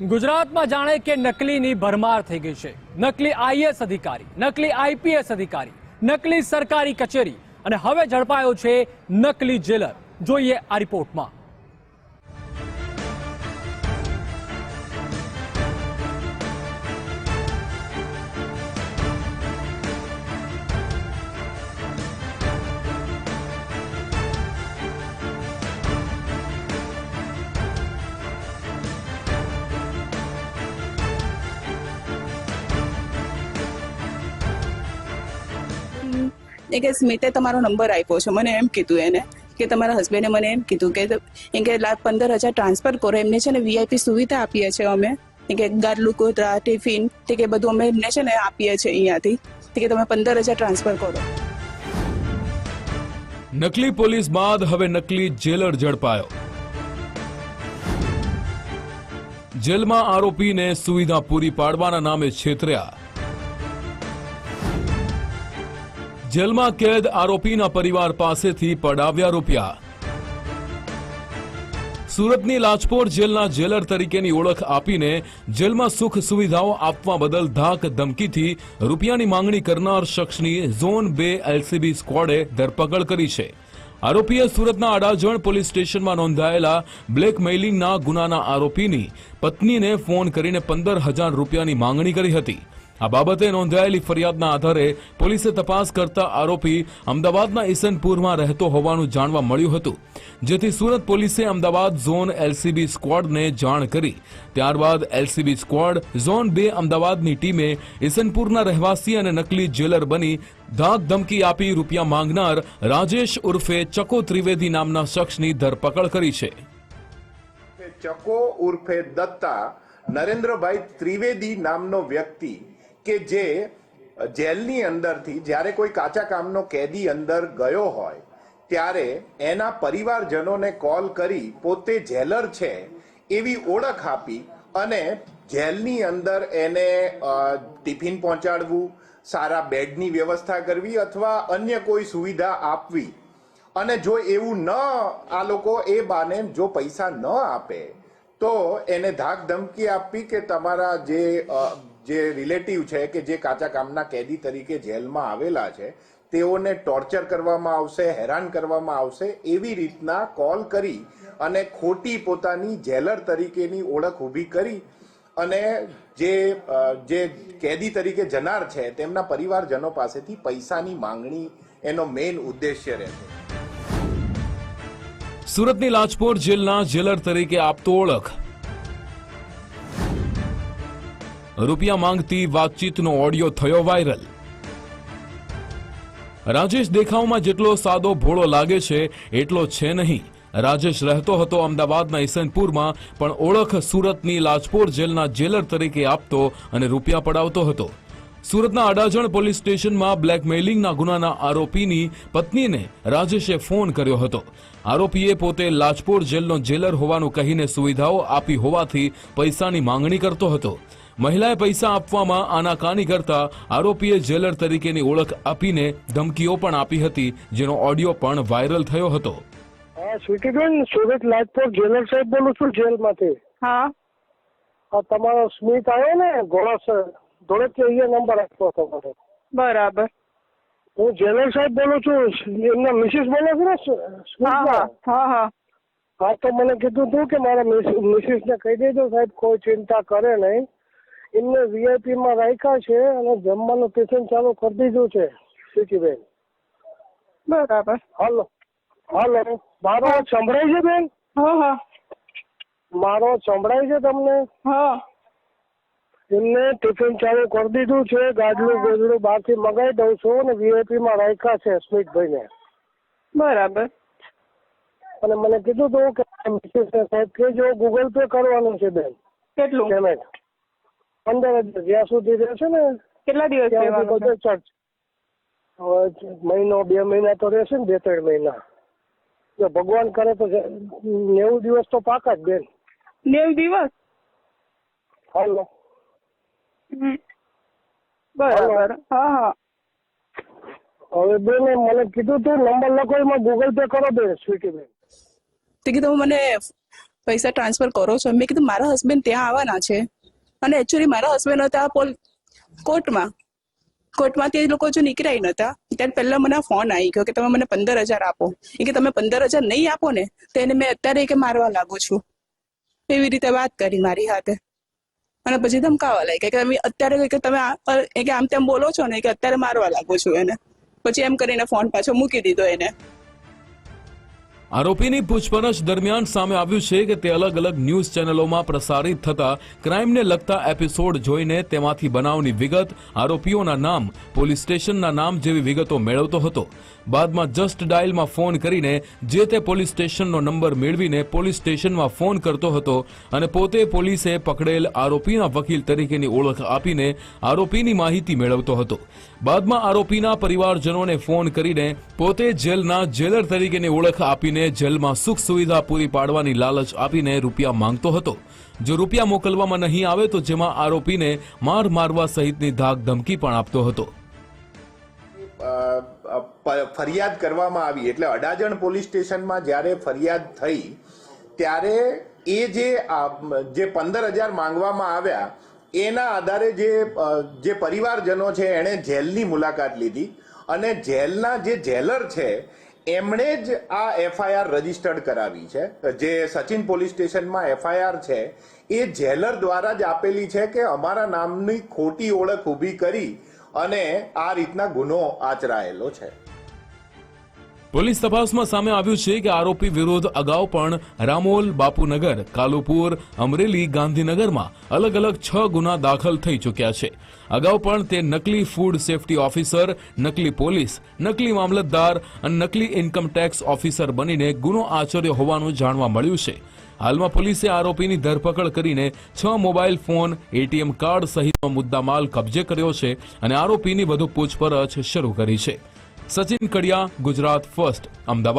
ગુજરાતમાં જાણે કે નકલીની ભરમાર થઈ ગઈ છે. નકલી આઈએસ અધિકારી, નકલી આઈપીએસ અધિકારી, નકલી સરકારી કચેરી અને હવે ઝડપાયો છે નકલી જેલર. જોઈએ આ રિપોર્ટમાં. એ કે સ્મિતે તમારો નંબર આપ્યો છે. મને એમ કીધું એને કે તમારા હસબન્ડે મને એમ કીધું કે એમ કે લાખ પંદર હજાર ટ્રાન્સફર કરો. એમને છે ને વીઆઈપી સુવિધા આપીએ છીએ અમે. કે ગાદલું કોતરા ટિફિન તે કે બધું અમે એમને છે ને આપીએ છીએ અહીંયાથી. કે તમે પંદર હજાર ટ્રાન્સફર કરો. નકલી પોલીસ બાદ હવે નકલી જેલર ઝડપાયો. જેલમાં આરોપીને સુવિધા પૂરી પાડવાના નામે છેતર્યા. જેલમાં કેદ આરોપીના પરિવાર પાસેથી પડાવ્યા રૂપિયા. સુરતની લાજપોર જેલના જેલર તરીકેની ઓળખ આપીને જેલમાં સુખ સુવિધાઓ આપવા બદલ ધાક ધમકીથી રૂપિયાની માંગણી કરનાર શખ્સની ઝોન બે એલસીબી સ્ક્વોડે ધરપકડ કરી છે. આરોપીએ સુરતના અડાજણ પોલીસ સ્ટેશનમાં નોંધાયેલા બ્લેકમેઇલિંગના ગુનાના આરોપીની પત્નીને ફોન કરીને પંદર હજાર રૂપિયાની માંગણી કરી હતી. આ બાબતે નોંધાયેલી ફરિયાદના આધારે પોલીસે તપાસ કરતા આરોપી અમદાવાદના ઈસનપુરમાં રહેતો હોવાનું જાણવા મળ્યું હતું, જેથી સુરત પોલીસે અમદાવાદ ઝોન એલસીબી સ્ક્વોડને જાણ કરી. ત્યારબાદ એલસીબી સ્ક્વોડ ઝોન બે અમદાવાદની ટીમે ઈસનપુરના રહેવાસી અને નકલી જેલર બની ધાક ધમકી આપી રૂપિયા માંગનાર રાજેશ ઉર્ફે ચકો ત્રિવેદી નામના શખ્સની ધરપકડ કરી છે. ચકો ઉર્ફે દત્તા નરેન્દ્રભાઈ ત્રિવેદી નામનો વ્યક્તિ કે જે જેલની અંદરથી જ્યારે કોઈ કાચા કામનો કેદી અંદર ગયો હોય, ત્યારે એના પરિવારજનોને કોલ કરી, પોતે જેલર છે, એવી ઓળખ આપી અને જેલની અંદર એને ટિફિન પહોંચાડવું, સારા બેડની વ્યવસ્થા કરવી અથવા અન્ય કોઈ સુવિધા આપવી. અને જો એવું ન, આ લોકો એ બાને જો પૈસા ન આપે, તો એને ધાક ધમકી આપી કે તમારા જે જે રિલેટિવ છે કે જે કાચા કામના કેદી તરીકે જેલમાં આવેલા છે, તેઓને ટોર્ચર કરવામાં આવશે, હેરાન કરવામાં આવશે એવી રીતના કોલ કરી અને ખોટી પોતાની જેલર તરીકેની ઓળખ ઊભી કરી અને જે જે કેદી તરીકે જનાર છે, તેમના પરિવારજનો પાસેથી પૈસાની માંગણી એનો મેઇન ઉદ્દેશ્ય રહેશે. સુરતની લાજપોર જેલના જેલર તરીકે આપતો ઓળખ. રૂપિયા માંગતી વાતચીતનો ઓડિયો થયો વાયરલ. રાજેશ દેખાવમાં જેટલો સાદો ભોળો લાગે છે, એટલો છે નહીં. રાજેશ રહેતો હતો અમદાવાદના ઈસનપુરમાં, પણ ઓળખ સુરતની લાજપોર જેલના જેલર તરીકે આપતો અને રૂપિયા પડાવતો હતો. સુરતના અડાજણ પોલીસ સ્ટેશનમાં બ્લેકમેઇલિંગના ગુનાના આરોપીની પત્નીને રાજેશે ફોન કર્યો હતો. આરોપીએ પોતે લાજપોર જેલનો જેલર હોવાનું કહીને સુવિધાઓ આપી હોવાથી પૈસાની માંગણી કરતો હતો. મહિલાએ પૈસા આપવામાં આનાકાની કરતા આરોપીએ જેલર તરીકેની ઓળખ આપીને ધમકીઓ પણ આપી હતી જેનો ઓડિયો પણ વાયરલ થયો હતો. સ્વીટીબેન સુરત લાજપોર જેલર સાહેબ બોલું છું જેલમાંથી. હા. તમારો સ્મિત આવ્યો ને ઘોડા સર ધોળેથી અહીંયા નંબર આપ્યો હતો બરાબર. હું જેલર સાહેબ બોલું છું એમના મિસિસ બોલો છે ને હા હા હા હા. હા તો મને કીધું હતું કે મારા મિસિસ ને કહી દેજો સાહેબ કોઈ ચિંતા કરે નહીં. એમને વીઆઈપી માં રાખ્યા છે અને જમવાનું ટિફિન ચાલુ કરી દીધું છે. સ્વીટીબેન બરાબર. હલો. હલો. મારો સંભળાય છે બેન? હા હા. મારો સંભળાય છે તમને? હા. એમને ટિફિન ચાલુ કરી દીધું છે. ગાડલું ગોદડું બહારથી મગાવી દઉં છું અને વીઆઈપી માં રાખ્યા છે સ્મિતભાઈને બરાબર. અને મને કીધું હતું કે મિસિસ સાહેબ કે જો ગૂગલ પે કરવાનું છે બેન. કેટલું? પેમેન્ટ પંદર હજાર જ્યાં સુધી રહેશે ને કેટલા દિવસ ત્યાં સુધી રહેવાનું ચાર્જ હવે મહિનો બે મહિના તો રહેશે ને બે ત્રણ મહિના. જો ભગવાન કરે તો નેવું દિવસ તો પાકા જ બેન. નેવું દિવસ? હાલો. બરાબર. હા હા. હવે બેન મને કીધું તું નંબર લખો એમાં ગૂગલ પે કરો બેન સ્વીટી બેન. તે કીધું મને પૈસા ટ્રાન્સફર કરો છો. મેં કીધું મારા હસબન્ડ ત્યાં આવવાના છે. અને એકચ્યુઅલી મારા હસબન્ડ હતા પોલ કોર્ટમાં કોર્ટમાંથી એ લોકો જો નીકળ્યા નહોતા ત્યારે પહેલા મને ફોન આવી ગયો કે તમે મને પંદર હજાર આપો. એ કે તમે પંદર હજાર નહીં આપો ને, તો એને મેં અત્યારે કે મારવા લાગુ છું. એવી રીતે વાત કરી મારી હાથે. અને પછી ધમકાવા લાગ્યા કે તમે અત્યારે કે તમે કે આમ તેમ બોલો છો ને કે અત્યારે મારવા લાગુ છું એને. પછી એમ કરીને ફોન પાછો મૂકી દીધો એને. આરોપીની પૂછપરછ દરમિયાન સામે આવ્યું છે કે તે અલગ અલગ ન્યૂઝ ચેનલોમાં પ્રસારિત થતા ક્રાઇમને લગતા એપિસોડ જોઈને તેમાંથી બનાવની વિગત, આરોપીઓના નામ, પોલીસ સ્ટેશનના નામ જેવી વિગતો મેળવતો હતો. બાદમાં જસ્ટ ડાયલમાં ફોન કરીને જે તે પોલીસ સ્ટેશનનો નંબર મેળવીને પોલીસ સ્ટેશનમાં ફોન કરતો હતો અને પોતે પોલીસે પકડેલ આરોપીના વકીલ તરીકેની ઓળખ આપીને આરોપીની માહિતી મેળવતો હતો. બાદમાં આરોપીના પરિવારજનોને ફોન કરીને પોતે જેલના જેલર તરીકેની ઓળખ આપીને જેલમાં સુખ સુવિધા પૂરી પાડવાની લાલચ આપીને રૂપિયા માંગતો હતો. જો રૂપિયા મોકલવામાં નહીં આવે તો જેમાં આરોપીને માર મારવા સહિતની ધાક ધમકી પણ આપતો હતો. ફરિયાદ કરવામાં આવી એટલે અડાજણ પોલીસ સ્ટેશનમાં જ્યારે ફરિયાદ થઈ ત્યારે એ જે જે પંદર હજાર માંગવામાં આવ્યા, એના આધારે જે જે પરિવારજનો છે, એણે જેલની મુલાકાત લીધી અને જેલના જે જેલર છે એમણે જ આ એફઆઈઆર રજીસ્ટર્ડ કરાવી છે. જે સચિન પોલીસ સ્ટેશનમાં એફઆઈઆર છે, એ જેલર દ્વારા જ આપેલી છે કે અમારા નામની ખોટી ઓળખ ઊભી કરી અને આ રીતના ગુનો આચરાયેલો છે. પોલીસ તપાસમાં સામે આવ્યું છે કે આરોપી વિરોધ અગાઉ પણ રામોલ બાપુનગર, કાલુપુર, અમરેલી, ગાંધીનગરમાં અલગ અલગ છ ગુના દાખલ થઈ ચૂક્યા છે. અગાઉ પણ તે નકલી ફૂડ સેફટી ઓફિસર, નકલી પોલીસ, નકલી મામલતદાર અને નકલી ઇન્કમ ટેક્સ ઓફિસર બનીને ગુનો આચર્યો હોવાનું જાણવા મળ્યું છે. હાલમાં પોલીસે આરોપીની ધરપકડ કરીને છ મોબાઈલ ફોન, એટીએમ કાર્ડ સહિતનો મુદ્દામાલ કબજે કર્યો છે અને આરોપીની વધુ પૂછપરછ શરૂ કરી છે. સચિન કડિયા ગુજરાત ફર્સ્ટ અમદાવાદ.